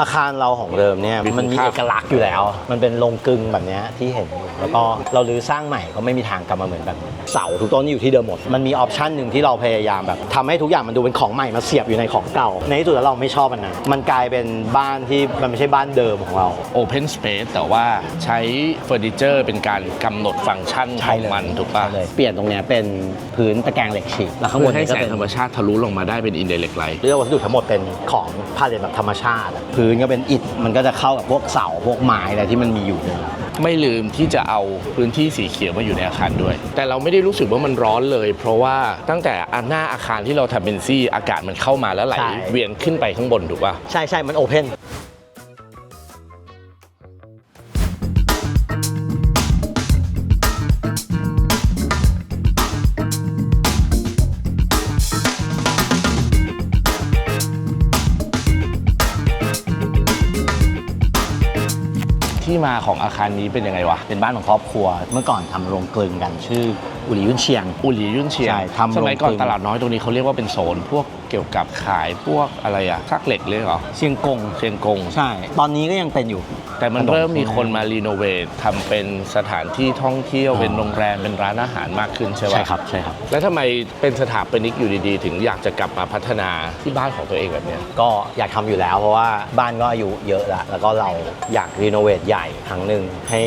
อาคารเราของเดิมเนี่ยมีคุณมันมีค่าเอกลักษณ์อยู่แล้ว มันเป็นโรงกลึงแบบเนี้ยที่เห็นอยู่แล้วก็เราลื้อสร้างใหม่ก็ไม่มีทางกลับมาเหมือนแบบนี้เสาทุกต้นอยู่ที่เดิมหมด มันมีออปชันหนึ่งที่เราพยายามแบบทำให้ทุกอย่างมันดูเป็นของใหม่มาเสียบอยู่ในของเก่า ในที่สุดแล้วเราไม่ชอบมันนะมันกลายเป็นบ้านที่มันไม่ใช่บ้านเดิมของเรา Open Space แต่ว่าใช้เฟอร์นิเจอร์เป็นการกำหนดฟังก์ชันของมันถูกป่ะเลยเปลี่ยนตรงเนี้ยเป็นพื้นตะแกรงเหล็กฉีกแล้วข้างบเพื่นอให้เนี่ยแสก็งเป็นธรรมชาติทะลุลงมาได้เป็น Indirect Light เรื่องวัสดุทั้งหมดเป็นของพาเลทแบบธรรมชาติอะพื้นก็เป็นอิฐมันก็จะเข้ากับพวกเสาพวกไม้อะไรที่มันมีอยู่เดิมไม่ลืมที่จะเอาพื้นที่สีเขียวมาอยู่ในอาคารด้วย แต่เราไม่ได้รู้สึกว่ามันร้อนเลย เพราะว่าตั้งแต่อันหน้าอาคารที่เราทำเป็นซี่อากาศมันเข้ามาแล้วไหลใช่เวียนขึ้นไปข้างบนถูกป่ะใช่ใช่มันโอเพน ที่มาของอาคารนี้เป็นยังไงวะ เป็นบ้านของครอบครัว เมื่อก่อนทำโรงกลึงกันชื่อ อุริยุนเชียง อุหลียุ่นเชียงใช่ทำสมัยก่อนโรงกลึง ตลาดน้อยตรงนี้เขาเรียกว่าเป็นโซนพวกเกี่ยวกับขายพวกอะไรอะซักเหล็กเลยเหรอเชียงกง เชียงกง ใช่ ตอนนี้ก็ยังเป็นอยู่ แต่มันเริ่มมีคนมารีโนเวททำเป็นสถานที่ท่องเที่ยวอ๋อ เป็นโรงแรมเป็นร้านอาหารมากขึ้นใช่ไหมใช่ครับ ใช่ครับ แล้วทำไมเป็นสถาปนิกอยู่ดีๆ ถึงอยากจะกลับมาพัฒนาที่บ้านของตัวเองแบบเนี้ย ก็อยากทำอยู่แล้วเพราะว่าบ้านก็อายุเยอะแล้ว แล้วก็เราอยากรีโนเวทใหญ่ครั้งหนึ่งให้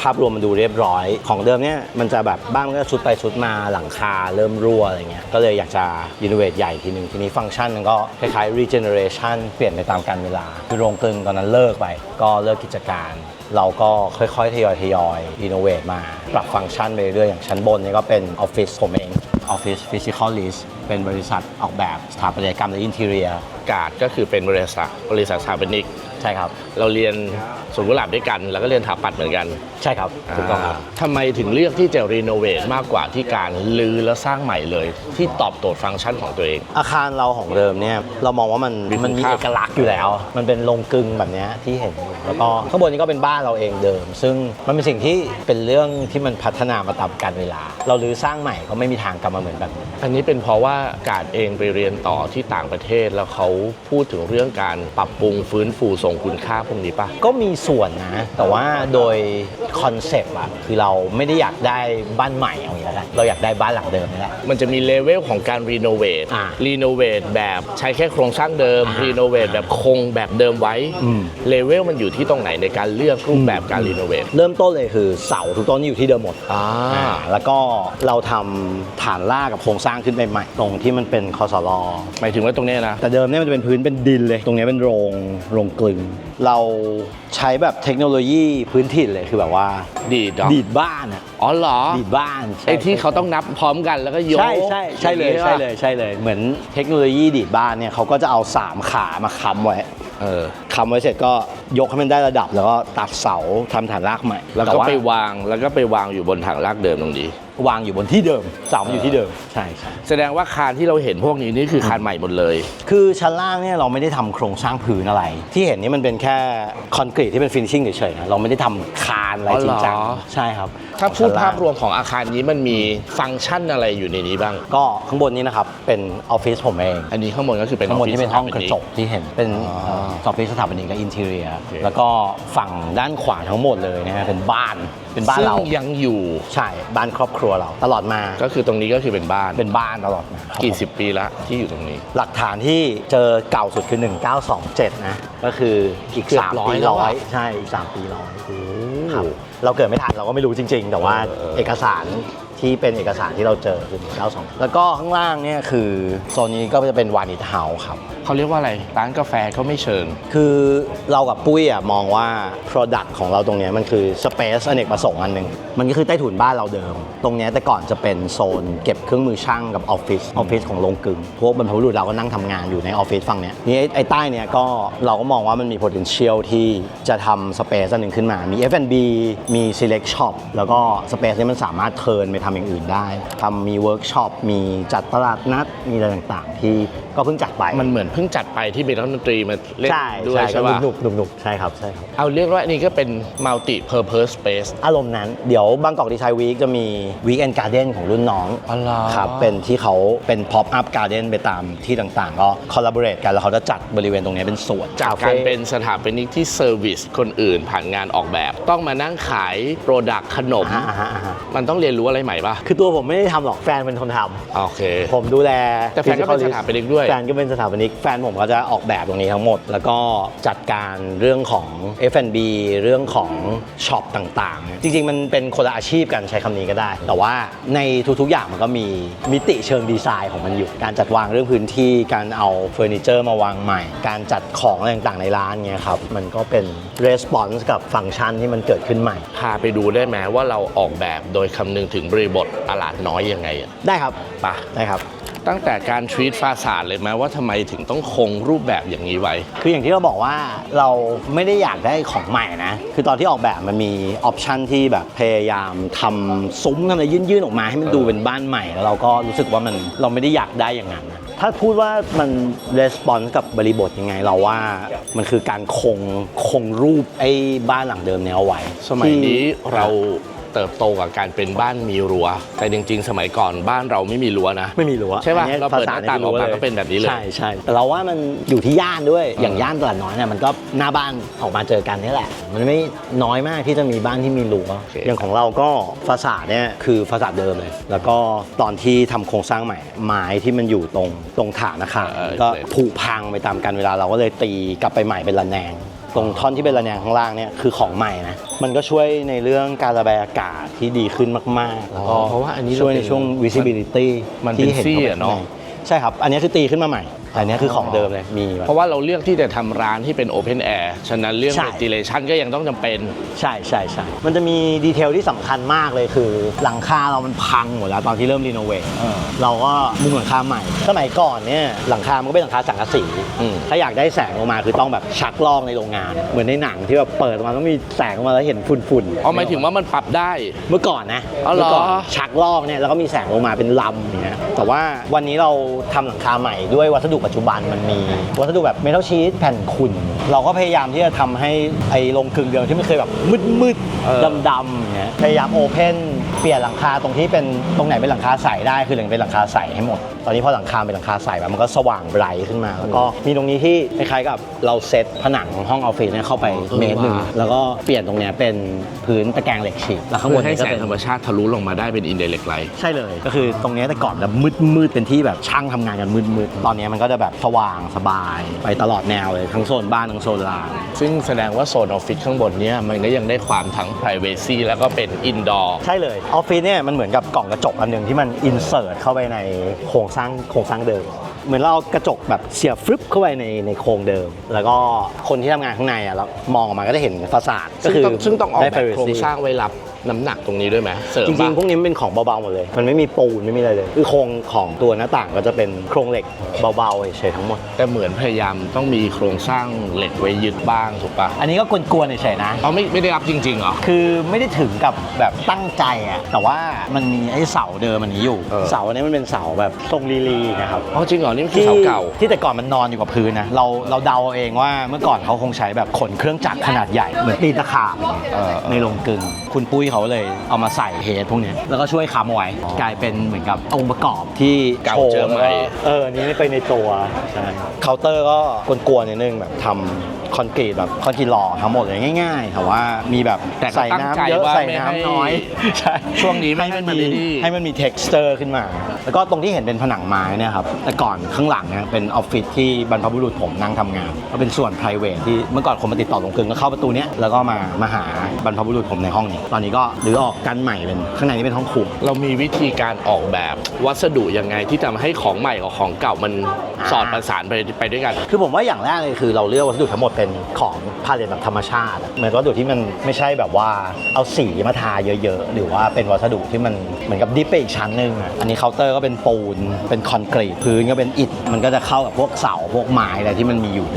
ภาพรวมมันดูเรียบร้อย ของเดิมเนี่ยมันจะแบบบ้านมันก็ชุดไปชุดมาหลังคาเริ่มรั่วอะไรเงี้ยก็เลยอยากจะรีโนเวทใหญ่ทีหนึ่งทีนี้ฟังก์ชันมันก็คล้ายๆ regeneration เปลี่ยนไปตามกาลเวลา คือโรงกลึงตอนนั้นเลิกไป ก็เลิกกิจการ เราก็ค่อยๆ ทยอยทยอยรีโนเวทมา ปรับฟังก์ชันไปเรื่อยๆอย่างชั้นบนเนี่ยก็เป็นออฟฟิศผมเองออฟฟิศ Physical List เป็นบริษัทออกแบบสถาปัตยกรรมและอินเทเรีย กาดก็คือเป็นบริษัทบริษัทสถาปนิก ใช่ครับ เราเรียนสวนกุหลาบด้วยกัน แล้วก็เรียนถาปัดเหมือนกันใช่ครับถูกต้องครับาทำไมถึงเลือกที่จะรีโนเวทมากกว่าที่การลือแล้วสร้างใหม่เลย ที่ตอบโจทย์ฟังก์ชันของตัวเอง อาคารเราของเดิมเนี่ยเรามองว่ามันมีคุณมันมีค่า เอกลักษณ์อยู่แล้ว มันเป็นโรงกลึงแบบเนี้ยที่เห็นอยู่แล้วก็ข้างบนนี้ก็เป็นบ้านเราเองเดิม ซึ่งมันเป็นสิ่งที่เป็นเรื่องที่มันพัฒนามาตามกาลเวลา เราลื้อสร้างใหม่ก็ไม่มีทางกลับมาเหมือนแบบนี้ อันนี้เป็นเพราะว่ากาดเองไปเรียนต่อที่ต่างประเทศแล้วเขาพูดถึงเรื่องการปรับปรุงฟื้นฟูส่งคุณค่าพวกนี้ป่ะก็มีส่วนนะ แต่ว่าโดยคอนเซปต์อะคือเราไม่ได้อยากได้บ้านใหม่เอาอย่างนี้แล้วกันเราอยากได้บ้านหลังเดิมนี่แหละ มันจะมีเลเวลของการรีโนเวทอ่ารีโนเวทแบบใช้แค่โครงสร้างเดิม อ่ารีโนเวทแบบคงแบบเดิมไว้ อืม เลเวลมันอยู่ที่ตรงไหนในการเลือกรูปแบบการรีโนเวทเริ่มต้นเลยคือเสาทุกต้นอยู่ที่เดิมหมด อ่า อ่าแล้วก็เราทำฐานรากกับโครงสร้างขึ้นไปใหม่ตรงที่มันเป็นคอสลอหมายถึงว่าตรงเนี้ยนะ แต่เดิมเนี่ยมันจะเป็นพื้นเป็นดินเลย ตรงเนี้ยเป็นโรงโรงกลึง เราใช้แบบเทคโนโลยีพื้นถิ่นเลยคือแบบว่า ดีดเหรอดีดบ้านอะอ๋อเหรอดีดบ้านใช่ไอ้ที่เขาต้องนับพร้อมกันแล้วก็โยกใช่ใช่ใช่เลยอางนี้ใช่ปะเลยใช่เลย เหมือนเทคโนโลยีดีดบ้านเนี่ยเขาก็จะเอาสามขามาค้ำไว้ เออค้ำไว้เสร็จก็ยกให้มันได้ระดับแล้วก็ตัดเสาทำฐานรากใหม่แล้วต่ก็ว่าไปวางแล้วก็ไปวางอยู่บนถังรากเดิมตรงนี้ วางอยู่บนที่เดิมเสามันอยู่ที่เดิมใช่ใช่แสดงว่าคานที่เราเห็นพวกนี้นี่คือคานใหม่หมดเลย คือชั้นล่างเนี่ยเราไม่ได้ทำโครงสร้างพื้นอะไร ที่เห็นนี่มันเป็นแค่คอนกรีตที่เป็นฟินิชชิ่งเฉยๆนะเราไม่ได้ทำคานอะไรอ๋อจเหรริองจังใช่ครับ ถ้าพูดชั้นล่งภาพรวมของอาคารนี้มันมีฟังก์ชันอะไรอยู่ในนี้บ้าง ก็ข้างบนนี้นะครับ เป็นออฟฟิศผมเอง อันนี้ข้างบนก็คือเป็นข้างบนที่เป็นห้องกระจกออฟฟิศที่เห็นเป็นอ๋อเออออฟฟิศสถาปนิกและอินเทเรียโอเคแล้วก็ฝั่งด้านขวาทั้งหมดเลยนะฮะเป็นบ้านเป็นบ้านซึ่งเรายังอยู่ใช่บ้านครอบครัวเราตลอดมาก็คือตรงนี้ก็คือเป็นบ้านเป็นบ้านตลอดมาครับกี่ผมสิบปีละที่อยู่ตรงนี้ หลักฐานที่เจอเก่าสุดคือ 1927 นะก็คืออีกเกือบสามร้อยปีแล้วร้อยอะใช่อีกสามปีร้อย ครับเราเกิดไม่ทันเราก็ไม่รู้จริง ๆ แต่ว่าเออเออเอกสาร ที่เป็นเอกสารที่เราเจอคือ92แล้วก็ข้างล่างเนี่ยคือโซนนี้ก็จะเป็นวานิชเฮาส์ครับ เขาเรียกว่าอะไร ร้านกาแฟก็ไม่เชิง คือเรากับปุ้ยอะมองว่า Product ของเราตรงเนี้ยมันคือ Space อเนกประสงค์อันหนึ่งมันก็คือใต้ถุนบ้านเราเดิม ตรงเนี้ยแต่ก่อนจะเป็นโซนเก็บเครื่องมือช่างกับออฟฟิศออฟฟิศของโรงกลึงพวกบรรพบุรุษเราก็นั่งทำงานอยู่ในออฟฟิศฝั่งเนี้ยนี่ไอ้ไอ้ใต้เนี้ยก็เราก็มองว่ามันมี potential ที่จะทำ Space อันหนึ่งขึ้นมามี F&B มี Select Shop แล้วก็ Space นี้มันสามารถเทิร์นไปทำอย่างอื่นได้ทำมีเวิร์กช็อปมีจัดตลาดนัดมีอะไรต่างๆ ที่ก็เพิ่งจัดไปมันเหมือนเพิ่งจัดไปที่มีนักดนตรีมาเล่นใช่ด้วยใช่ใช่ก็ป่ะหนุกหนุกหนุกใช่ครับใช่ครับ เอาเรียกว่าอันนี้ก็เป็น multi purpose space อารมณ์นั้นเดี๋ยวบางกอกดีไซน์วีคจะมีวีคแอนการ์เด้นของรุ่นน้องอ๋อเหรอ ครับเป็นที่เขาเป็นพ็อปอัพการ์เด้นไปตามที่ต่างๆ ก็คอลลาบอร์เรทกันแล้วเขาจะจัดบริเวณตรงนี้เป็นสวนจากคการฟ่ เป็นสถาปนิกที่เซอร์วิสคนอื่นผ่านงานออกแบบ ต้องมานั่งขายโปรดักต์ขนม อ่าฮะอ่าฮะอ่าฮะมันต้องเรียนรู้อะไรใหม่ป่ะ คือตัวผมไม่ได้ทำหรอกแฟนเป็นคนทำโอเค ผมดูแล แต่แฟนก็เป็น physical สถาปนิกด้วยแฟนก็เป็นสถาปนิก แฟนผมก็จะออกแบบตรงนี้ทั้งหมด แล้วก็จัดการเรื่องของ F&B เรื่องของช็อปต่างๆ จริง ๆ มันเป็นคนละอาชีพกันใช้คำนี้ก็ได้ แต่ว่าในทุกๆอย่างมันก็มีมิติเชิงดีไซน์ของมันอยู่ การจัดวางเรื่องพื้นที่ การเอาเฟอร์นิเจอร์มาวางใหม่ การจัดของอะไรต่างๆในร้านเงี้ยครับ มันก็เป็น response กับฟังก์ชันที่มันเกิดขึ้นใหม่ พาไปดูได้ไหมว่าเราออกแบบโดยคำนึงถึงบริบทตลาดน้อยยังไงอะได้ครับ ปะได้ครับ ตั้งแต่การทรีตฟาสาดเลยไหมว่าทำไมถึงต้องคงรูปแบบอย่างนี้ไว้ คืออย่างที่เราบอกว่าเราไม่ได้อยากได้ของใหม่นะ คือตอนที่ออกแบบมันมีออปชันที่แบบพยายามทำซุ้มทำอะไรยื่นๆออกมาให้มันดูเป็นบ้านใหม่แล้วเราก็รู้สึกว่ามันเราไม่ได้อยากได้อย่างนั้นนะถ้าพูดว่ามันレスปอนส์กับบริบทยังไงเราว่ามันคือการคงคงรูปไอ้บ้านหลังเดิมเนี้ยเอาไว้ สมัยนี้ที่เรา เติบโตกับการเป็นบ้านมีรั้ว แต่จริง ๆ สมัยก่อนบ้านเราไม่มีรั้วนะ ไม่มีรั้วใช่ป่ะอันนี้เราเปิดหน้าต่างออกมาภษก็เป็นแบบนี้เลยใช่ใช่แต่เราว่ามันอยู่ที่ย่านด้วยเออออย่างย่านตลาดน้อยเนี่ยมันก็หน้าบ้านออกมาเจอกันนี่แหละ มันไม่น้อยมากที่จะมีบ้านที่มีรั้วอย่างของเราก็ฟาสาดเนี่ยคือฟาสาดเดิมเลย แล้วก็ตอนที่ทำโครงสร้างใหม่ ไม้ที่มันอยู่ตรงตรงฐานนะคะก็ผุพังไปตามกันเวลาเราก็เลยตีกลับไปใหม่เป็นระแนง ตรงท่อนที่เป็นระแนงข้างล่างเนี่ยคือของใหม่นะ มันก็ช่วยในเรื่องการระบายอากาศที่ดีขึ้นมากๆแล้วก็เพราะว่าอันนี้ช่วยในเราเป็นช่วง visibility มันเป็นที่ห็ซี่ข้ไปอะเนาะข้งใใช่ครับ อันนี้คือตีขึ้นมาใหม่แต่อันนี้คือของเดิมเลยมีแบบ เพราะว่าเราเลือกที่จะทำร้านที่เป็นโอเพนแอร์ฉะนั้นเรื่องใช่ ventilation ก็ยังต้องจำเป็น ใช่ใช่ใช่ มันจะมีดีเทลที่สำคัญมากเลยคือ หลังคาเรามันพังหมดแล้วตอนที่เริ่มรีโนเวทเออเราก็มุงหลังคาใหม่ สมัยก่อนเนี่ยหลังคา มันก็เป็นหลังคาสังกะสีอืม ถ้าอยากได้แสงลงมาคือต้องแบบชักลอกในโรงงาน เหมือนในหนังที่แบบเปิดออกมาต้องมีแสงออกมาแล้วเห็นฝุ่นๆอ๋อหมายถึงว่ามันปรับได้ เมื่อก่อนนะอ๋อเหรอ เมื่อก่อนชักลอกเนี่ยแล้วก็มีแสงลงมาเป็นลำอย่างเงี้ยแต่ว่าวันนี้เราทำหลังคาใหม่ด้วยวัสดุปัจจุบันมันมีวัสดุแบบเมทัลชีตแผ่นขุ่น เราก็พยายามที่จะทำให้ไอ้โรงกลึงเดิมที่มันเคยแบบมืดเออๆดำๆอย่างเงี้ยพยายามโอเพน เปลี่ยนหลังคาตรงที่เป็นตรงไหนเป็นหลังคาใสได้คือหลังเป็นหลังคาใสให้หมด ตอนนี้พอหลังคาเป็นหลังคาใสแบบมันก็สว่างไบรท์ขึ้นมา แล้วก็มีตรงนี้ที่คล้ายๆกับเราเซตผนังห้องออฟฟิศเนี่ยเข้าไปเออเมตรหนึ่งว่ะแล้วก็เปลี่ยนตรงเนี้ยเป็นพื้นตะแกรงเหล็กฉีกแล้วข้างบนให้เนี่ยก็แสงเป็นธรรมชาติทะลุลงมาได้เป็น indirect light ใช่เลยก็คือตรงเนี้ยแต่ก่อนแบบมืดมืดๆเป็นที่แบบช่างทำงานกันมืดมืดๆตอนเนี้ยมันก็จะแบบสว่างสบาย ไปตลอดแนวเลยทั้งโซนบ้านทั้งโซนลานซึ่งแสดงว่าโซนออฟฟิศข้างบนเนี้ยมันก็ยังได้ความทั้ง privacy แล้วก็เป็น indoor ใช่เลยออฟฟิศเนี่ยมันเหมือนกับกล่องกระจกอันหนึ่งที่มันอินเสิร์ตเข้าไปในโครงสร้างโครงสร้างเดิม เหมือนเราเอากระจกแบบเสียบฟึบเข้าไปในในโครงเดิม แล้วก็คนที่ทำงานข้างในอะแล้วมองออกมาก็จะเห็นฟาซาดก็ซึ่งคือต้องซึ่งต้องออกได้ แบบ privacy โครงสร้างไว้รับ น้ำหนักตรงนี้ด้วยไหมเสริมจริงปะๆพวกนี้มันเป็นของเบาๆหมดเลย มันไม่มีปูนไม่มีอะไรเลยคือโครงของตัวหน้าต่างก็จะเป็นโครงเหล็กเบาๆเฉยๆทั้งหมด แต่เหมือนพยายามต้องมีโครงสร้างเหล็กไว้ยึดบ้างถูกปะอันนี้ก็กวนๆเฉยๆนะเอาไม่ไม่ได้รับจริงๆเหรอ คือไม่ได้ถึงกับแบบตั้งใจอะแต่ว่ามันมีไอ้เสาเดิมอันนี้อยู่ เออ เสาอันนี้มันเป็นเสาแบบทรงลีๆนะครับ อ๋อจริงเหรอ นี่มันคือเสาเก่าที่แต่ก่อนมันนอนอยู่กับพื้นนะเราเราเดาเอาเองว่าเมื่อก่อนเขาคงใช้แบบขนเครื่องจักรขนาดใหญ่ เหมือนตีนตะขาบเออในโรงกลึง คุณปุ้ยเขาเลยเอามาใส่เฮดพวกเนี้ยแล้วก็ช่วยค้ำไว้อ๋อกลายเป็นเหมือนกับองค์ประกอบที่เก่าโชว์เจอใหม่ แล้วก็เอออันนี้ไปในตัวใช่เคาน์เตอร์ก็กวนๆนิดนึงแบบทำ คอนกรีตแบบคอนกรีตหล่อทั้งหมดเลยง่ายๆแต่ว่ามีแบบแต่ก็ใส่ตั้งใจน้ำเยอะว่าใส่ไม่น้ำให้น้อยใช่ช่วงนี้ไม่ให้มันให้มันมีดี ให้มันมี texture ขึ้นมา แล้วก็ตรงที่เห็นเป็นผนังไม้เนี่ยครับแต่ก่อนข้างหลังเนี่ยเป็นออฟฟิศที่บรรพบุรุษผมนั่งทำงานก็เป็นส่วน private ที่เมื่อก่อนคนมาติดต่อตรงกึงก็เข้าประตูเนี้ยแล้วก็มามาหาบรรพบุรุษผมในห้องนี้ ตอนนี้ก็รื้อออกกันใหม่เป็นข้างในนี้เป็นห้องครัว เรามีวิธีการออกแบบวัสดุยังไงที่ทำให้ของใหม่กับของเก่ามันอ่าสอดประสานไปไปด้วยกัน คือผมว่าอย่างแรกเลยคือเราเลือกวัสดุทั้งหมดเป็นของพาเลตแบบธรรมชาติเหมือนวัสดุที่มันไม่ใช่แบบว่าเอาสีมาทาเยอะๆ หรือว่าเป็นวัสดุที่มันเหมือนกับดิฟไปอีกชั้นหนึ่งอันนี้เคาน์เตอร์ก็เป็นปูน เป็นคอนกรีตพื้นก็เป็นอิฐมันก็จะเข้ากับพวกเสาพวกไม้อะไรที่มันมีอยู่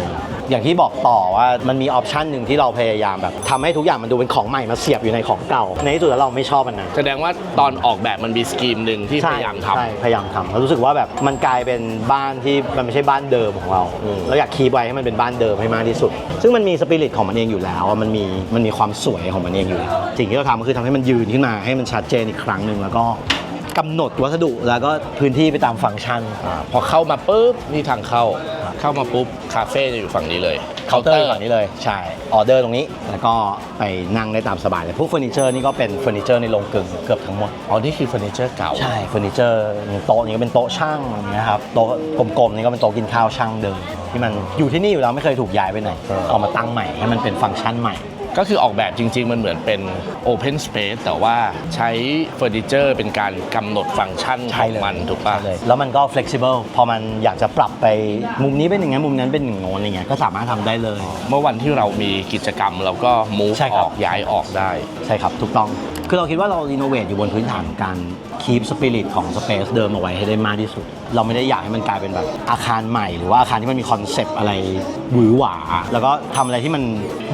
อย่างที่บอกต่อว่ามันมีออปชันหนึ่งที่เราพยายามแบบทำให้ทุกอย่างมันดูเป็นของใหม่มาเสียบอยู่ในของเก่า ในที่สุดแล้วเราไม่ชอบมันนะแสดงว่าตอนออกแบบมันมีสกีมหนึ่งที่พยายามทำ ใช่พยายามทำแล้วรู้สึกว่าแบบมันกลายเป็นบ้านที่มันไม่ใช่บ้านเดิมของเราอืม เราอยากคีบไว้ให้มันเป็นบ้านเดิมให้มากที่สุด ซึ่งมันมีสปิริตของมันเองอยู่แล้วอะมันมีมันมีความสวยของมันเองอยู่แล้วสิ่งที่เราทำก็คือทำให้มันยืนขึ้นมาให้มันชัดเจนอีกครั้งหนึ่งแล้วก็กำหนดวัสดุแล้วก็พื้นที่ไปตามฟังก์ชันาพอเข้ามาปุ๊บนี่ทางเข้า เข้ามาปุ๊บคาเฟ่จะอยู่ฝั่งนี้เลยเคาน์เตอร์ก่อนนี้เลยใช่ออเดอร์ตรงนี้ แล้วก็ไปนั่งได้ตามสบายเลยพวกเฟอร์นิเจอร์นี่ก็เป็นเฟอร์นิเจอร์ในโรงกลึงเกือบทั้งหมดอ๋อนี่คือเฟอร์นิเจอร์เก่าใช่เฟอร์นิเจอร์โต๊ะนี้ก็เป็นโต๊ะช่างนะครับโต๊ะกลมๆนี่ก็เป็นโต๊ะกินข้าวช่างเดิมที่มันอยู่ที่นี่อยู่แล้วไม่เคยถูกย้ายไปไหนเอามาตั้งใหม่ให้มันเป็นฟังก์ชันใหม่ ก็คือออกแบบจริง ๆ มันเหมือนเป็น Open Space แต่ว่าใช้เฟอร์นิเจอร์เป็นการกำหนดฟังก์ชันขใช่องเลยมันถูกป่ะ เลยแล้วมันก็ flexible พอมันอยากจะปรับไปมุมนี้เป็นอย่างนั้นมุมนั้นเป็นอย่างโน้นอะไรเงี้ยก็สามารถทำได้เลย เมื่อวันที่เรามีกิจกรรมเราก็ move ใช่คอรับอกย้ายออกได้ ใช่ครับถูกต้อง คือเราคิดว่าเรารีโนเวทอยู่บนพื้นฐานการ keep spirit ของ space เดิมเอาไว้ให้ได้มากที่สุด เราไม่ได้อยากให้มันกลายเป็นแบบอาคารใหม่ หรือว่าอาคารที่มันมีคอนเซปต์อะไรหวือหวา แล้วก็ทำอะไรที่มัน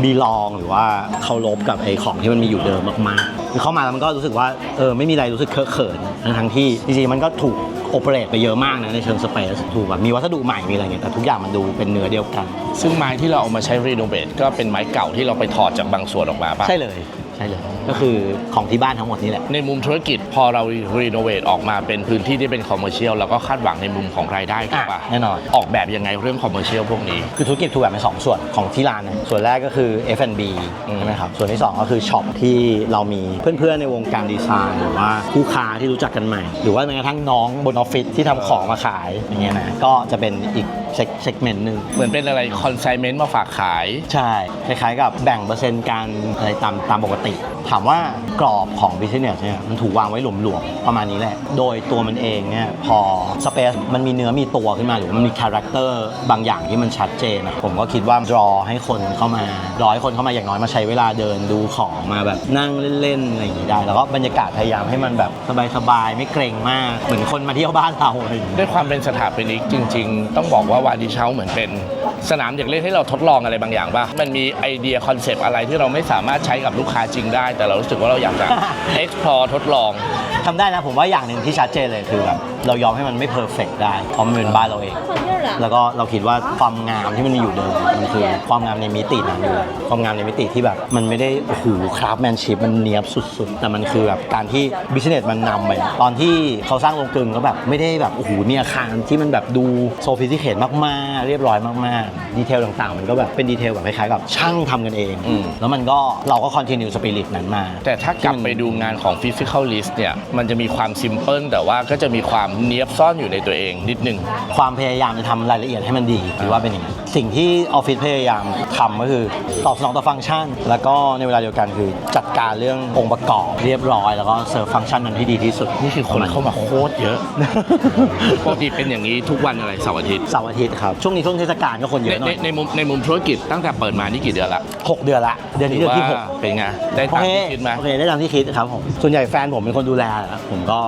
บีลองหรือว่าเคารพกับไอ้ของที่มันมีอยู่เดิมมากๆคือเข้ามาแล้วมันก็รู้สึกว่าเออไม่มีอะไรรู้สึกเคอะเขินทั้งทั้งๆที่จริงๆมันก็ถูกโอเปเรตไปเยอะมากนะในเชิงสเปซถูกแบบมีวัสดุใหม่มีอะไรเงี้ยแต่ทุกอย่างมันดูเป็นเนื้อเดียวกัน ซึ่งไม้ที่เราเอามาใช้รีโนเวทก็เป็นไม้เก่าที่เราไปถอดจากบางส่วนออกมาป่ะใช่เลย ใช่เลยก็คือของที่บ้านทั้งหมดนี่แหละ ในมุมธุรกิจพอเรารีโนเวทออกมาเป็นพื้นที่ที่เป็นคอมเมอร์เชียลเราก็คาดหวังในมุมของรายได้ถูกป่ะแน่นอน ออกแบบยังไงเรื่องคอมเมอร์เชียลพวกนี้ คือธุรกิจถูกแบ่งเป็นสองส่วนของที่ร้านนะส่วนแรกก็คือ F&B อืม ใช่ไหมครับ ส่วนที่2ก็คือช็อปที่เรามีเพื่อนๆในวงการดีไซน์หรือว่าคู่ค้าที่รู้จักกันใหม่ หรือว่าแม้กระทั่งน้องบนออฟฟิศที่ทำของมาขายอย่างเงี้ยนะก็จะเป็นอีกเซกเมนต์หนึ่งเหมือนเป็นอะไรคอนไซเมนต์มาฝากขาย ใช่ คล้ายๆกับแบ่งเปอร์เซ็นต์การอะไรตามตามปกติ ถามว่ากรอบของ business เนี่ยมันถูกวางไว้หลวมๆ ประมาณนี้แหละ โดยตัวมันเองเนี่ยพอ space มันมีเนื้อมีตัวขึ้นมาหรือว่ามันมีคาแรคเตอร์บางอย่างที่มันชัดเจนนะผมก็คิดว่า draw ให้คนเข้ามารอให้คนเข้ามาอย่างน้อยมาใช้เวลาเดินดูของมาแบบนั่งเล่นๆอะไรอย่างนี้ได้ แล้วก็บรรยากาศพยายามให้มันแบบสบายๆไม่เกรงมากเหมือนคนมาเที่ยวบ้านเราอะไรอย่างเงี้ยด้วยความเป็นสถาปนิกจริง ๆ ต้องบอกว่าวาดิเช้าเหมือนเป็นสนามเด็กเล่นให้เราทดลองอะไรบางอย่างป่ะ มันมีไอเดียคอนเซปต์อะไรที่เราไม่สามารถใช้กับลูกค้าจริงได้ แต่เรารู้สึกว่าเราอยากจะ explore ทดลองทำได้นะผมว่าอย่างหนึ่งที่ชัดเจนเลยคือแบบเรายอมให้มันไม่เพอร์เฟกได้เพราะมันเป็นบ้านเราเอง แล้วก็เราคิดว่าความงามที่มันมีอยู่เดิมมันคือความงามในมิตินั้นอยู่แล้วความงามในมิติที่แบบ มันไม่ได้โอ้โหคราฟแมนชิพมันเนียบสุด ๆ แต่มันคือแบบการที่บิสเนสมันนำไปตอนที่เขาสร้างโรงกลึงก็แบบไม่ได้แบบโอ้โหมีอาคารที่มันแบบดูโซฟิสติเคทมากๆ เรียบร้อยมากๆดีเทลต่างๆ มันก็แบบเป็นดีเทลแบบคล้ายๆกับช่างทำกันเอง อืม แล้วมันก็เราก็คอนติเนียสปิริตนั้นมา แต่ถ้ากลับไปดูงานของ Physical List เนี่ย มันจะมีความซิมเพิลแต่ว่าก็จะมีความเนียบซ่อนอยู่ในตัวเองนิดนึง ความพยายามจะทำรายละเอียดให้มันดีหรือว่าเป็นอย่างนั้น สิ่งที่ออฟฟิศพยายามทำก็คือตอบสนองต่อฟังก์ชัน แล้วก็ในเวลาเดียวกันคือจัดการเรื่ององค์ประกอบเรียบร้อย แล้วก็เสิร์ฟฟังก์ชันนั้นที่ดีที่สุด นี่คือคนเข้ามาโคตรเยอะปกติเป็นอย่างนี้ทุกวันอะไรเสาร์อาทิตย์เสาร์อาทิตย์ครับ ช่วงนี้ช่วงเทศกาลก็คนเยในอะหน่ในอยในมุมในมุมธุรกิจตั้งแต่เปิดมานี่กี่เดือนละหกเดือนละ เดือนนี้เดือนที่หก ว่าเป็นไง ได้โอตามเคที่คิดไหม โอเคได้ตามที่คิดครับผม ส่วนใหญ่แฟนผมเป็นคนดูแลแหละผมก็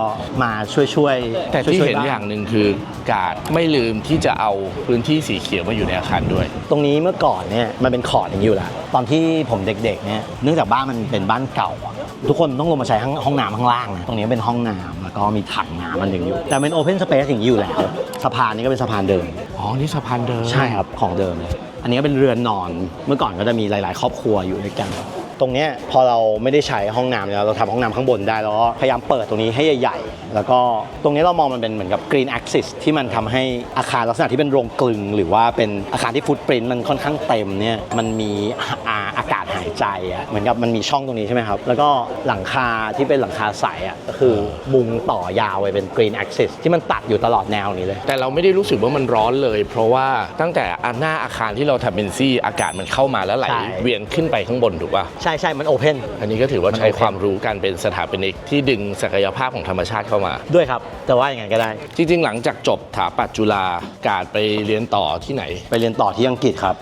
มาช่วยช่วยๆแต่ที่ช่วยๆเห็นบ้อย่างหนึ่งคือกาดไม่ลืมที่จะเอาพื้นที่สีเขียวมาอยู่ในอาคารด้วย ตรงนี้เมื่อก่อนเนี่ยมันเป็นคอร์ดอย่างนี้อยู่แล้วตอนที่ผมเด็กๆเนี่ยเนื่องจากบ้านมันเป็นบ้านเก่าอะทุกคนต้องลงมาใช้ห้องห้องน้ำข้างล่างนะตรงนี้เป็นห้องน้ำแล้วก็มีถังน้ำมันหนึ่งอยู่ แต่เป็นโอเพนสเปซอย่างนี้อยู่แล้วสะพานนี้ก็เป็นสะพานเดิม อ๋อ นี่สะพานเดิมใช่ครับของเดิมเลยอันนี้ก็เป็นเรือนนอนเมื่อก่อนก็จะมีหลาย ๆ ครอบครัวอยู่ด้วยกัน ตรงเนี้ยพอเราไม่ได้ใช้ห้องน้ำแล้วเราทำห้องน้ำข้างบนได้แล้วก็พยายามเปิดตรงนี้ให้ใหญ่ ๆ แล้วก็ตรงนี้เรามองมันเป็นเหมือนกับ green axis ที่มันทำให้อาคารลักษณะที่เป็นโรงกลึง หรือว่าเป็นอาคารที่ฟุตปรินต์มันค่อนข้างเต็มเนี่ยมันมีอาอากาศหายใจอะเหมือนกับมันมีช่องตรงนี้ใช่ไหมครับ แล้วก็หลังคาที่เป็นหลังคาใสอะก็คือมุงต่อยาวไปเป็น green axis ที่มันตัดอยู่ตลอดแนวนี้เลย แต่เราไม่ได้รู้สึกว่ามันร้อนเลย เพราะว่าตั้งแต่อันหน้าอาคารที่เราทำเป็นซี่อากาศมันเข้ามาแล้วไหลใช่เวียนขึ้นไปข้างบนถูกป่ะใช่ใช่มันโอเพนอันนี้ก็ถือว่ามันใช้โอเคความรู้การเป็นสถาปนิกที่ดึงศักยภาพของธรรมชาติเข้ามา ด้วยครับ แต่ว่าอย่างไงก็ได้ จริง ๆ หลังจากจบถาปัดจุฬากาดไปเรียนต่อที่ไหน ไปเรียนต่อที่อังกฤษครับ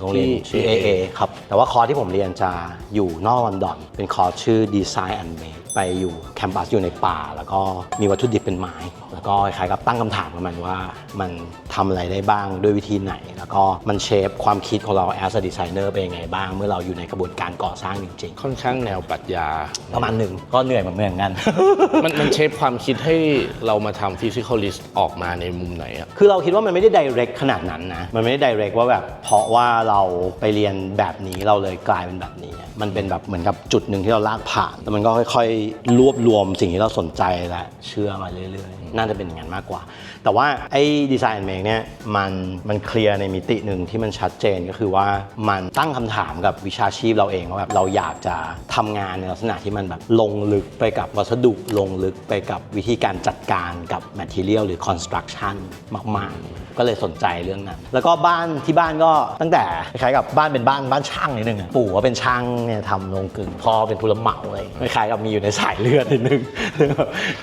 โรงเรียนที่ชื่อ AA ครับ แต่ว่าคอร์สที่ผมเรียนจะอยู่นอกลอนดอน เป็นคอร์สชื่อ Design and Make ไปอยู่แคมปัสอยู่ในป่า แล้วก็มีวัตถุดิบเป็นไม้แล้วก็คล้ายๆกับตั้งคำถามกับมันว่า มันทำอะไรได้บ้างด้วยวิธีไหน แล้วก็มันเชฟความคิดของเรา as a designer เป็นยังไงบ้าง เมื่อเราอยู่ในกระบวนการก่อสร้างจริงค่อนข้างแนวปรัชญาๆประมาณหนึ่งก็เหนื่อยเหมือนกัน มันมันเชฟความคิดให้เรามาทำฟิสิกอลิสต์ออกมาในมุมไหนอะคือเราคิดว่ามันไม่ได้ direct ขนาดนั้นนะ มันไม่ได้ direct ว่าแบบเพราะว่าเราไปเรียนแบบนี้เราเลยกลายเป็นแบบนี้ มันเป็นแบบเหมือนกับจุดหนึ่งที่เราลากผ่าน แล้วมันก็ค่อยๆ รวบรวมสิ่งที่เราสนใจและเชื่อมาเรื่อยๆน่าจะเป็นอย่างนั้นมากกว่า แต่ว่าไอ้ดีไซน์เมกเนี่ยมันมันเคลียร์ในมิติหนึ่งที่มันชัดเจนก็คือว่ามันตั้งคำถามกับวิชาชีพเราเองว่าแบบเราอยากจะทำงานในลักษณะที่มันแบบลงลึกไปกับวัสดุลงลึกไปกับวิธีการจัดการกับ material หรือ construction มาก ๆ ก็เลยสนใจเรื่องนั้น แล้วก็บ้านที่บ้านก็ตั้งแต่คล้ายๆกับบ้านเป็นบ้านบ้านช่างนิดนึงอะปู่ก็เป็นช่างเนี่ยทำโรงกลึงพ่อเป็นผู้รับเหมาอะไรคล้ายๆกับมีอยู่ในสายเลือดนิดนึง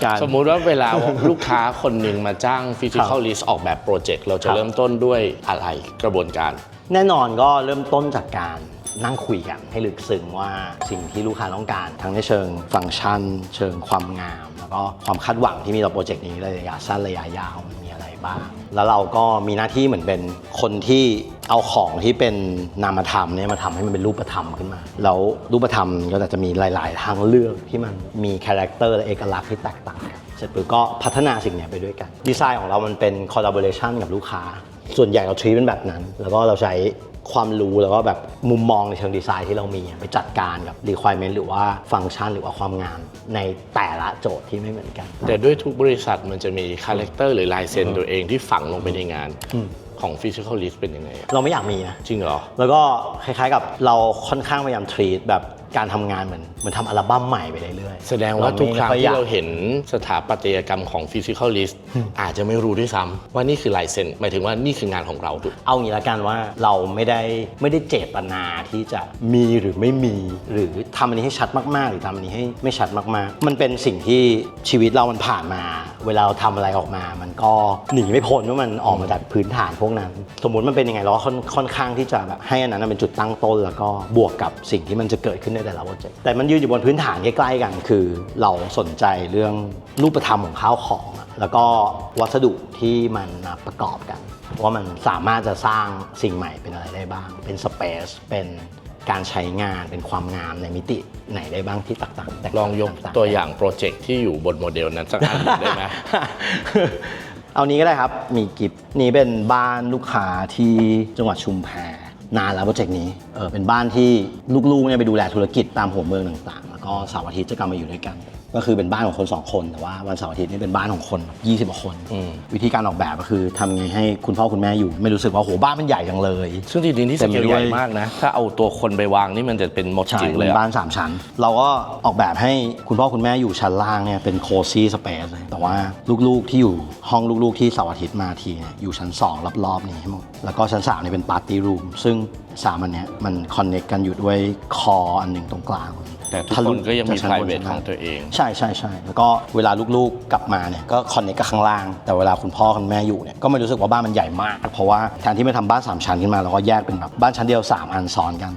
การสมมุติว่าเวลาลูกค้าคนหนึ่งมาจ้างฟิสิกอลิสต์ออกแบบโปรเจกต์เราจะครับเริ่มต้นด้วยอะไรกระบวนการ แน่นอนก็เริ่มต้นจากการนั่งคุยกันให้ลึกซึ้งว่าสิ่งที่ลูกค้าต้องการ ทั้งในเชิงฟังก์ชัน เชิงความงาม แล้วก็ความคาดหวังที่มีต่อโปรเจกต์นี้ระยะสั้นระยะยาวมันมีอะไรบ้าง แล้วเราก็มีหน้าที่เหมือนเป็นคนที่เอาของที่เป็นนามธรรมเนี่ยมาทำให้มันเป็นรูปธรรมขึ้นมา แล้วรูปธรรมก็จะมีหลาย ๆ ทางเลือกที่มันมีคาแรคเตอร์และเอกลักษณ์ที่แตกต่างกัน เสร็จปุ๊บก็พัฒนาสิ่งเนี้ยไปด้วยกัน ดีไซน์ของเรามันเป็น collaboration กับลูกค้า ส่วนใหญ่เราทรีเป็นแบบนั้น แล้วก็เราใช้ความรู้แล้วก็แบบมุมมองในเชิงดีไซน์ที่เรามีไปจัดการกับ requirement หรือว่าฟังก์ชันหรือว่าความงามในแต่ละโจทย์ที่ไม่เหมือนกัน แต่ด้วยทุกบริษัทมันจะมีคาแรคเตอร์หรือลายเซ็นตัวเองที่ฝังลงไปในงานของฟิสิกอลิสต์เป็นยังไงอะเราไม่อยากมีนะ จริงเหรอ แล้วก็คล้ายๆกับเราค่อนข้างพยายามทรีตแบบ การทำงานเหมือนเหมือนทำอัลบั้มใหม่ไปเรื่อยๆแสดงว่าทุกครั้งไม่อยที่เราเห็นสถาปัตยกรรมของฟิสิกอลิสต์อาจจะไม่รู้ด้วยซ้ำว่านี่คือลายเซ็นหมายถึงว่านี่คืองานของเราถูก เอางี้ละกันว่าเราไม่ได้ไม่ได้เจตนาที่จะมีหรือไม่มี หรือทำอันนี้ให้ชัดมากๆ หรือทำอันนี้ให้ไม่ชัดมากๆ มันเป็นสิ่งที่ชีวิตเรามันผ่านมา เวลาเราทำอะไรออกมา มันก็หนีไม่พ้นว่ามันออกมาจากพื้นฐานพวกนั้น สมมุติมันเป็นยังไงเราก็ค่อนค่อนข้างที่จะแบบให้อันนั้นนะเป็นจุดตั้งต้น แล้วก็บวกกับสิ่งที่มันจะเกิดขึ้นในแต่ละโปรเจกต์แต่มันยืนอยู่บนพื้นฐานใกล้ๆกันคือ เราสนใจเรื่องรูปธรรมของข้าวของอะแล้วก็วัสดุที่มันมาประกอบกัน ว่ามันสามารถจะสร้างสิ่งใหม่เป็นอะไรได้บ้าง เป็นสเปซเป็นการใช้งานเป็นความงามในมิติไหนได้บ้างที่แตกต่างแตลองยกต่ๆตัวอย่างโปรเจกต์ที่อยู่บนโมเดลนั้นสักอันหนึ่งได้ไหมเอานี้ก็ได้ครับมีกิฟต์นี่เป็นบ้านลูกค้าที่จังหวัดชุมแพ นานแล้วโปรเจกต์นี้เออเป็นบ้านที่ลูกๆเนี่ยไปดูแลธุรกิจตามหัวเมืองต่างๆ แล้วก็เสาร์อาทิตย์จะกลับมาอยู่ด้วยกัน ก็คือเป็นบ้านของคนสองคนแต่ว่าวันเสาร์อาทิตย์นี่เป็นบ้านของคน20กว่าคน อืม วิธีการออกแบบก็คือทำไงให้คุณพ่อคุณแม่อยู่ ไม่รู้สึกว่าโหบ้านมันใหญ่จังเลย ซึ่งจริงๆที่สเต็มเกไปลด้วยใหญ่มากนะ ถ้าเอาตัวคนไปวางนี่มันจะเป็นหมดใช่จริงเลยเป็นอะบ้าน3 ชั้น เราก็ออกแบบให้คุณพ่อคุณแม่อยู่ชั้นล่างเนี่ยเป็นโคซี่สเปซเลยแต่ว่าลูกๆที่อยู่ห้องลูกๆที่เสาร์อาทิตย์มาทีเนี่ยอยู่ชั้น 2 รอบๆนี้ให้หมด แล้วก็ชั้น 3 เนี่ยเป็นปาร์ตี้รูมซึ่งสามอันเนี้ยมันคอนเน c กกันอยู่ด้วยคออันหนึ่งตรงกลาง แต่ทุกคนก็ยังมีจากชั้นบน private ชั้นล่ของตัวเอง ใช่ใช่ใช่แล้วก็เวลาลูกๆกลับมาเนี่ยก็คอนเนคกับข้างล่าง แต่เวลาคุณพ่อคุณแม่อยู่เนี่ยก็ไม่รู้สึกว่าบ้านมันใหญ่มาก เพราะว่าแทนที่ไม่ทำบ้านสามชั้นขึ้นมาเราก็แยกเป็นแบบบ้านชั้นเดียวสามอันซ้อนกัน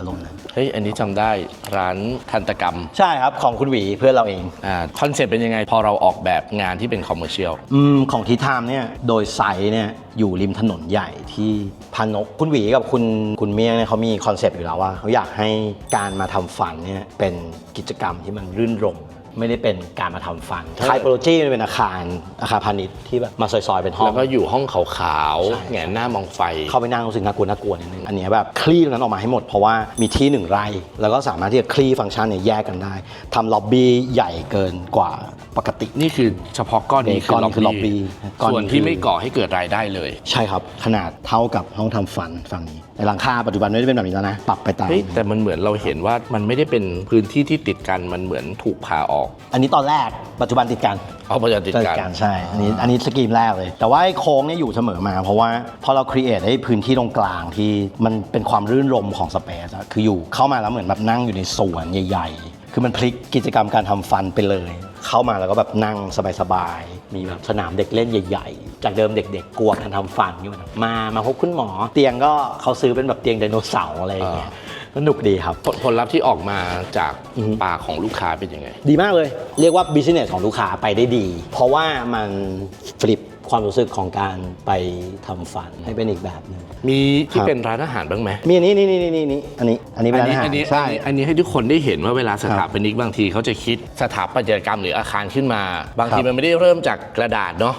อืมอารมณ์นั้น เฮ้ย อันนี้จำได้ร้านทันตกรรมใช่ครับของคุณหวีเพื่อนเราเอง อ่าคอนเซ็ปต์เป็นยังไงพอเราออกแบบงานที่เป็นคอมเมอร์เชียล อืมของทีไทม์เนี่ยโดยไซส์เนี่ยอยู่ริมถนนใหญ่ที่พานกคุณหวีกับคุณคุณเมียงเนี่ยเขามีคอนเซปต์อยู่แล้วว่าเขาอยากให้การมาทำฟันเนี่ยเป็นกิจกรรมที่มันรื่นรมย์ ไม่ได้เป็นการมาทำฟันไทโปโลจีมันเป็นอาคารอาคารพาณิชย์ที่แบบมาซอยๆเป็นห้อง แล้วก็อยู่ห้องขาวใช่ๆแหงนหน้ามองไฟ เข้าไปนั่งรู้สึกน่ากลัวน่ากลัวนิดนึง อันเนี้ยแบบคลี่ตรงนั้นออกมาให้หมดเพราะว่ามีที่หนึ่งไร่ แล้วก็สามารถที่จะคลี่ฟังก์ชันเนี่ยแยกกันได้ทำล็อบบี้ใหญ่เกินกว่า ปกตินี่คือเฉพาะก้อนนี้ก้อนนี้คือ lobby ก้อนนี้ส่วนที่คือ ไม่ก่อให้เกิดรายได้เลย ใช่ครับ ขนาดเท่ากับห้องทำฟันฝั่งนี้ในหลังคาปัจจุบันไม่ได้เป็นแบบนี้แล้วนะ ปรับไปตาม เฮ้ยแต่มันเหมือนเราเห็นว่ามันไม่ได้เป็นพื้นที่ที่ติดกันมันเหมือนถูกพาออกอันนี้ตอนแรกปัจจุบันติดกัน เอาไปจะติดกัน ใช่อันนี้อันนี้สกีมแรกเลย แต่ว่าไอ้โค้งเนี่ยอยู่เสมอมา เพราะว่าพอเราครีเอทให้พื้นที่ตรงกลางที่มันเป็นความรื่นรมของสเปซอะคืออยู่เข้ามาแล้วเหมือนแบบนั่งอยู่ในสวนใหญ่ ๆ คือมันพลิกกิจกรรมการทำฟันไปเลย เข้ามาแล้วก็แบบนั่งสบายๆ มีแบบสนามเด็กเล่นใหญ่ๆ จากเดิมเด็กๆ กลัวการทำฟันอยู่มามาพบคุณหมอ เตียงก็เขาซื้อเป็นแบบเตียงไดโนเสาร์อะไรอย่างเงี้ยสนุกดีครับ ผลผลลัพธ์ที่ออกมาจากอือฮึปากของลูกค้าเป็นยังไง ดีมากเลย เรียกว่า business ของลูกค้าไปได้ดี เพราะว่ามันฟลิป ความรู้สึกของการไปทำฟันให้เป็นอีกแบบหนึง มีที่ครับ เป็นร้านอาหารบ้างไหมมีอันนี้นี่นี่นี่นี่อันนี้ อันนี้เป็นอันร้านนี้อาหารอันนี้ใช่อันนี้ให้ทุกคนได้เห็นว่าเวลาสครับถาปนิกบางทีเขาจะคิดสถาปัตยกรรมหรืออาคารขึ้นมา บางทีครับมันไม่ได้เริ่มจากกระดาษเนาะ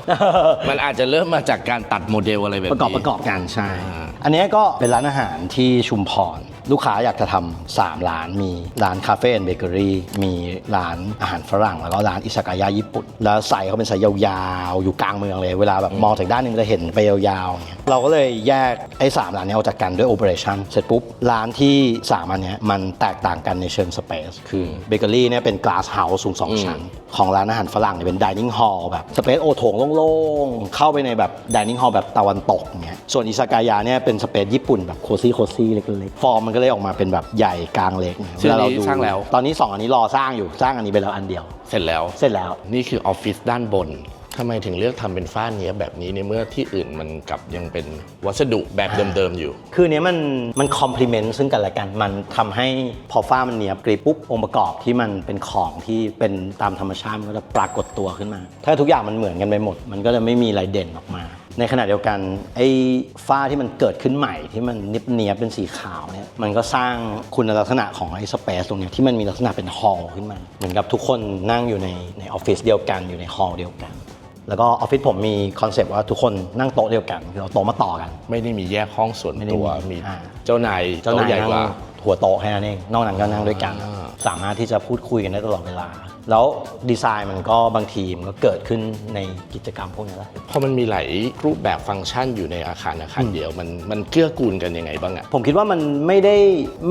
มันอาจจะเริ่มมาจากการตัดโมเดลอะไรแบบประกอบนี้ประกอบกันใช่ อ่า อันนี้ก็เป็นร้านอาหารที่ชุมพร ลูกค้าอยากจะทำสามร้านมีร้านคาเฟ่แอนด์เบเกอรี่มีร้านอาหารฝรั่ง แล้วก็ร้านอิซากายะญี่ปุ่น แล้วใส่เขาเป็นสายยาวๆ อยู่กลางเมืองเลย เวลาแบบมองจากด้านหนึงจะเห็นไปยาวๆอย่างเงี้ย เราก็เลยแยกไอ้สามร้านนี้ออกจากกันด้วยโอเปอเรชั่นเสร็จปุ๊บ ร้านที่สามอันเนี้ยมันแตกต่างกันในเชิงสเปซคือเบเกอรี่เนี่ยเป็นกลาสเฮาส์สูงสองชั้น ของร้านอาหารฝรั่งเนี่ยเป็นดิเนิ่งฮอลแบบสเปซโอโถงโล่งๆ เข้าไปในแบบดิเนิ่งฮอลแบบตะวันตกอย่างเงี้ยส่วนอิซากายะเนี่ยเป็นสเปซญี่ปุ่นแบบโคซี่โคซี่เล็กๆ ฟอร์มมันก็เลยออกมาเป็นแบบใหญ่กลางเล็กซึ่งเวลาเราอันนี้ดูสร้างแล้ว ตอนนี้ 2 อันนี้รอสร้างอยู่สร้างอันนี้ไปแล้วอันเดียว เสร็จแล้วเสร็จแล้วนี่คือออฟฟิศด้านบน ทำไมถึงเลือกทำเป็นฝ้าเนี้ยบแบบนี้ในเมื่อที่อื่นมันกลับยังเป็นวัสดุแบบเดิมๆอยู่ คือเนี้ยมันมันคอมพลีเมนต์ซึ่งกันและกัน มันทำให้พอฝ้ามันเนียบกรีปุ๊บองค์ประกอบที่มันเป็นของที่เป็นตามธรรมชาติมันก็จะปรากฏตัวขึ้นมา ถ้าทุกอย่างมันเหมือนกันไปหมด มันก็จะไม่มีอะไรเด่นออกมา ในขณะเดียวกันไอ้ฝ้าที่มันเกิดขึ้นใหม่ที่มันเนียบเนียบเป็นสีขาวเนี่ยมันก็สร้างคุณลักษณะของไอ้สเปซตรงเนี้ยที่มันมีลักษณะเป็นฮอลล์ขึ้นมา เหมือนกับทุกคนนั่งอยู่ในในออฟฟิศเดียวกันอยู่ในฮอลล์เดียวกัน แล้วก็ออฟฟิศผมมีคอนเซปต์ว่าทุกคนนั่งโต๊ะเดียวกันคือเอาโต๊ะมาต่อกัน ไม่ได้มีแยกห้องส่วนไม่ได้ตัวมีมีอ่า เจ้านายเจ้านายโต๊ะใหญ่นั่งกว่า หัวโต๊ะแค่นั้นเอง นอกนั้นก็นั่งด้วยกันอ่าสามารถที่จะพูดคุยกันได้ตลอดเวลา แล้วดีไซน์มันก็บางทีมันก็เกิดขึ้นในกิจกรรมพวกนี้แหละพอมันมีหลายรูปแบบฟังก์ชันอยู่ในอาคารอาคารเดียวมันมันเกื้อกูลกันยังไงบ้างอะผมคิดว่ามันไม่ได้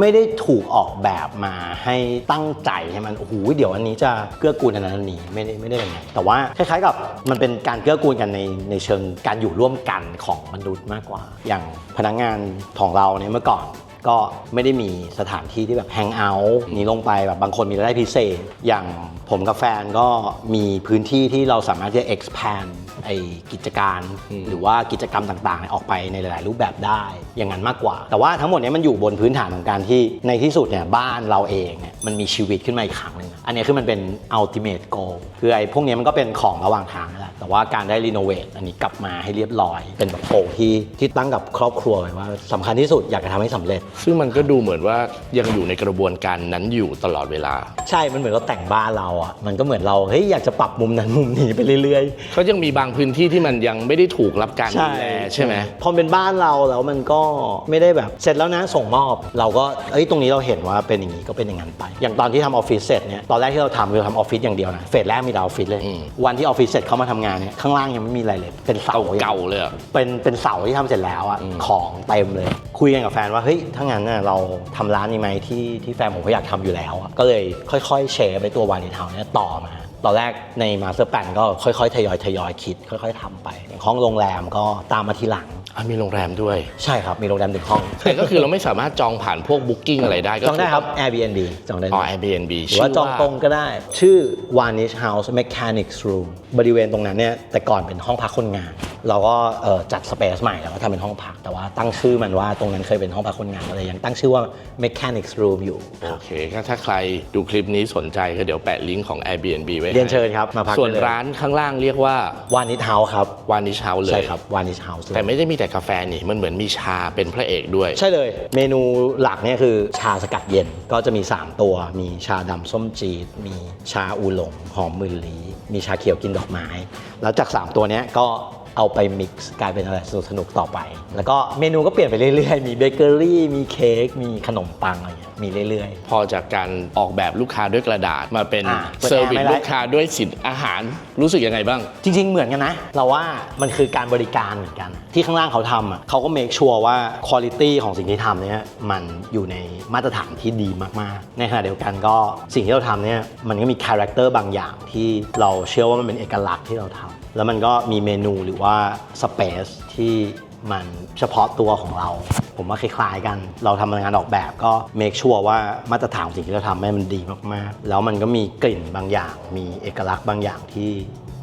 ไม่ได้ถูกออกแบบมาให้ตั้งใจให้มันโอ้โหเดี๋ยวอันนี้จะเกื้อกูลอันนั้นอันนี้ไม่ได้ไม่ได้เป็นอย่างนั้นแต่ว่าคล้ายๆกับมันเป็นการเกื้อกูลกันในในเชิงการอยู่ร่วมกันของมนุษย์มากกว่า อย่างพนักงานของเราเนี่ยเมื่อก่อน ก็ไม่ได้มีสถานที่ที่แบบแฮงเอาท์นี้ลงไปแบบบางคนมีรายได้พิเศษ อย่างผมกับแฟนก็มีพื้นที่ที่เราสามารถที่จะ expand ไอกิจการอืมหรือว่ากิจกรรมต่างๆ ออกไปในหลาย ๆ รูปแบบได้อย่างนั้นมากกว่า แต่ว่าทั้งหมดเนี้มันอยู่บนพื้นฐานของการที่ในที่สุดเนี่ยบ้านเราเองเนี่ยมันมีชีวิตขึ้นมาอีกครั้งหนึ่งอันนี้คือมันเป็น ultimate goal คือไอ้พวกเนี้ยมันก็เป็นของระหว่างทางนั่นแหละแต่ว่าการได้รีโนเวทอันนี้กลับมาให้เรียบร้อย เป็นแบบโปรที่ที่ตั้งกับครอบครัวไว้ว่าสำคัญที่สุดอยากจะทำให้สำเร็จ ซึ่งมันก็ดูเหมือนว่ายังอยู่ในกระบวนการนั้นอยู่ตลอดเวลา ใช่มันเหมือนเราแต่งบ้านเราอะมันก็เหมือนเราเฮ้ยอยากจะปรับมุมนั้นมุมนี้ไปเรื่อยเขายังมีบางพื้นที่ที่มันยังไม่ได้ถูกรับการๆดูแลใช่ไหมพอเป็นบ้านเราแล้วมันก็ไม่ได้แบบเสร็จแล้วนะส่งมอบ เราก็เอ้ยตรงนี้เราเห็นว่าเป็นอย่างนี้ก็เป็นอย่างนั้นไปอย่างตอนที่ทำออฟฟิศเสร็จเนี่ยตอนแรกที่เราทำคือทำออฟฟิศอย่างเดียวนะเฟสแรกมีแต่ออฟฟิศเลย อืม วันที่ออฟฟิศเสร็จเข้ามาทำงานเนี่ยข้างล่างยังไม่มีอะไรเลย เป็นเสาเก่าๆเลยอะ เป็นเป็นเสาที่ทำเสร็จแล้วอะอืม ของเต็มเลย คุยกันกับแฟนว่าเฮ้ยถ้างั้นน่ะเราทำร้านนี้ไหมที่ที่แฟนผมเขาอยากทำอยู่แล้วอะก็เลยค่อยๆแชร์ไปตัววานิทาวเนี่ยต่อมา ตอนแรกในมาสเตอร์แปนก็ค่อยๆทยอยทยอยคิด ค่อย ๆทำไปอย่างห้องโรงแรมก็ตามมาทีหลังอะมีโรงแรมด้วย ใช่ครับ มีโรงแรมหนึ่งห้อง แต่ก็คือเราไม่สามารถจองผ่านพวก Booking อะไรได้ก็จองได้ครับ Airbnb จองได้อ๋อเลย Airbnb หรือว่าจองตรงก็ได้ ชื่อ Vanish House Mechanics Room บริเวณตรงนั้นเนี่ยแต่ก่อนเป็นห้องพักคนงาน เราก็เอ่อจัดสเปซใหม่แล้วก็ทำเป็นห้องพัก แต่ว่าตั้งชื่อมันว่าตรงนั้นเคยเป็นห้องพักคนงานอะไรยังตั้งชื่อว่า Mechanics Room อยู่โอเคก็ถ้าใครดูคลิปนี้สนใจก็เดี๋ยวแปะลิงก์ของ Airbnb ไว้ให้เรียนเชิญครับมาพักส่วนได้เลยร้านข้างล่างเรียกว่า Vanish House ครับวานิชเฮาเลย ใช่ครับ Vanish House เลยแต่ไม่ได้มีแต่กาแฟนี่มันเหมือนมีชาเป็นพระเอกด้วย ใช่เลย เมนูหลักเนี่ยคือชาสกัดเย็นก็จะมี 3 ตัว มีชาดำส้มจีดมีชาอูหลงหอมมืนลี มีชาเขียวกินดอกไม้ แล้วจาก 3 ตัวเนี้ยก็ เอาไปมิกซ์กลายเป็นอะไรสนุกสนุกๆต่อไป แล้วก็เมนูก็เปลี่ยนไปเรื่อยๆ มีเบเกอรี่ มีเค้ก มีขนมปังอะไรเงี้ย มีเรื่อย พอจากการออกแบบลูกค้าด้วยกระดาษมาเป็นอะเซอร์วิสไม่ได้ลูกค้าด้วยสินอาหารรู้สึกยังไงบ้าง ๆ จริง ๆ เหมือนกันนะ เราว่ามันคือการบริการเหมือนกัน ที่ข้างล่างเขาทำอะเขาก็เมคชัวร์ว่าคุณภาพของสิ่งที่ทำเนี่ยมันอยู่ในมาตรฐานที่ดีมากๆ ในขณะเดียวกันก็สิ่งที่เราทำเนี่ยมันก็มีคาแรคเตอร์บางอย่างที่เราเชื่อว่ามันเป็นเอกลักษณ์ที่เราทำ แล้วมันก็มีเมนูหรือว่าสเปซที่มันเฉพาะตัวของเรา ผมว่าคล้ายๆกัน เราทำงานออกแบบก็เมคชัวร์ว่ามาตรฐานของสิ่งที่เราทำให้มันดีมากๆ แล้วมันก็มีกลิ่นบางอย่าง มีเอกลักษณ์บางอย่างที่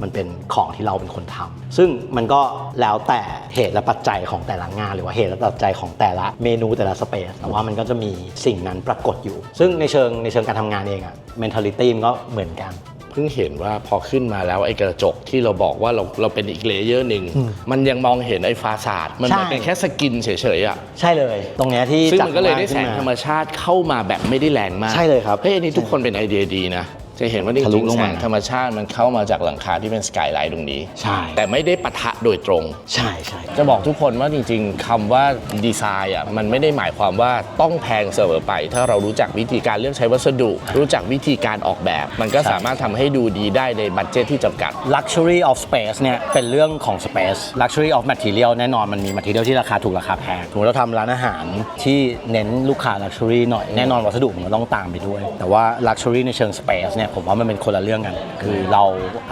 มันเป็นของที่เราเป็นคนทำซึ่งมันก็แล้วแต่เหตุและปัจจัยของแต่ละงาน หรือว่าเหตุและปัจจัยของแต่ละเมนูแต่ละสเปซแต่ว่ามันก็จะมีสิ่งนั้นปรากฏอยู่ ซึ่งในเชิงในเชิงการทำงานเองอะ mentality มันก็เหมือนกัน พิ่งเห็นว่าพอขึ้นมาแล้วไอ้กระจกที่เราบอกว่าเราเราเป็นอีกเลเยอร์หนึ่งมันยังมองเห็นไอ้ฟาซาดมันเหมือนใช่เป็นแค่สกินเฉยๆอะใช่เลย ตรงเนี้ยที่ซึ่งจัมันก็เลยได้ข้แสางงล่ธรรมชาติเข้ามาแบบไม่ได้แรงมากใช่เลยครับเฮ้ยอันนี้ทุกคนเป็นไอเดียดีนะ จะเห็นว่าจทะลุริงลๆงแสมา งธรรมชาติมันเข้ามาจากหลังคาที่เป็นสกายไลท์ตรงนี้ ใช่แต่ไม่ได้ปะทะโดยตรง ใช่ใช่ จะบอกทุกคนว่าจริงๆคำว่าดีไซน์อะมันไม่ได้หมายความว่าต้องแพงเสมอไป ถ้าเรารู้จักวิธีการเลือกใช้วัสดุ รู้จักวิธีการออกแบบ มันก็สามารถทำให้ดูดีได้ในบัตเจตที่จำกัด luxury of space เนี่ยเป็นเรื่องของ space luxury of material แน่นอนมันมี material ที่ราคาถูกราคาแพงสมมติเราทำร้านอาหารที่เน้นลูกค้า luxury หน่อยแน่นอนวัสดุมันก็ต้องตามไปด้วย แต่ว่า luxury ในเชิง space เนี่ยผมว่ามันเป็นคนละเรื่องกัน คือเรา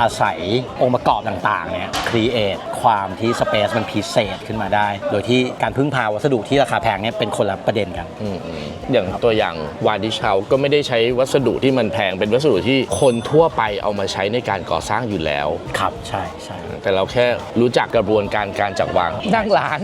อาศัยองค์ประกอบต่างๆเนี่ย create ความที่ space มันพิเศษขึ้นมาได้ โดยที่การพึ่งพาวัสดุที่ราคาแพงเนี่ยเป็นคนละประเด็นกัน อืมๆอย่างตัวอย่างวานดิชาวก็ไม่ได้ใช้วัสดุที่มันแพงเป็นวัสดุที่คนทั่วไปเอามาใช้ในการก่อสร้างอยู่แล้ว ครับ ใช่ใช่ แต่เราแค่รู้จักกระบวนการการจัดวางนั่งร้าน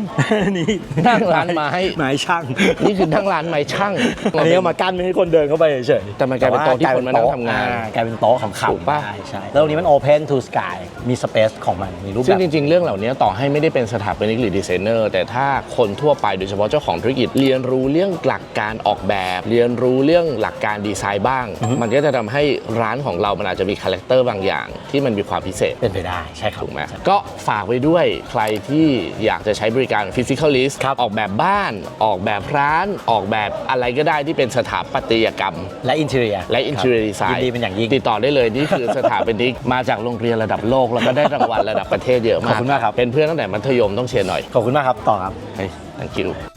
นี่นั่งร้านไม้ ไม้ช่างนี่คือนั่งร้านไม้ช่างอันนี้เอามากั้นไม่ให้คนเดินเข้าไปเฉยๆแต่มันกลายเป็นโต๊ะที่คนมานั่งทำงาน อ่กลายเป็นโต๊ะขำถูกๆปะ ได้ใช่แล้ววันนี้มัน open to sky มี space ของมัน มีรูปซึ่งบ จริง ๆ เรื่องเหล่านี้ต่อให้ไม่ได้เป็นสถาปนิกหรือดีไซเนอร์ แต่ถ้าคนทั่วไปโดยเฉพาะเจ้าของธุรกิจ เรียนรู้เรื่องหลักการออกแบบ เรียนรู้เรื่องหลักการดีไซน์บ้าง มันก็จะทำให้ร้านของเรามันอาจจะมีคาแรคเตอร์บางอย่าง ที่มันมีความพิเศษ เป็นไปได้ใช่ครับ ถูกไหมก็ฝากไว้ด้วยใครที่อยากจะใช้บริการ Physicalist ครับ ออกแบบบ้าน ออกแบบร้าน ออกแบบอะไรก็ได้ที่เป็นสถาปัตยกรรม และ interior และ Interior ครับ Design ยินดีเป็นอย่างยิ่ง ติดต่อได้เลยนี่คือสถาปนิกมาจากโรงเรียนระดับโลกแล้วก็ได้รางวัลระดับประเทศเยอะมากขอบคุณมากครับ เป็นเพื่อนตั้งแต่มัธยมต้องเชียร์หน่อย ขอบคุณมากครับ ต่อครับ เฮ้ย thank you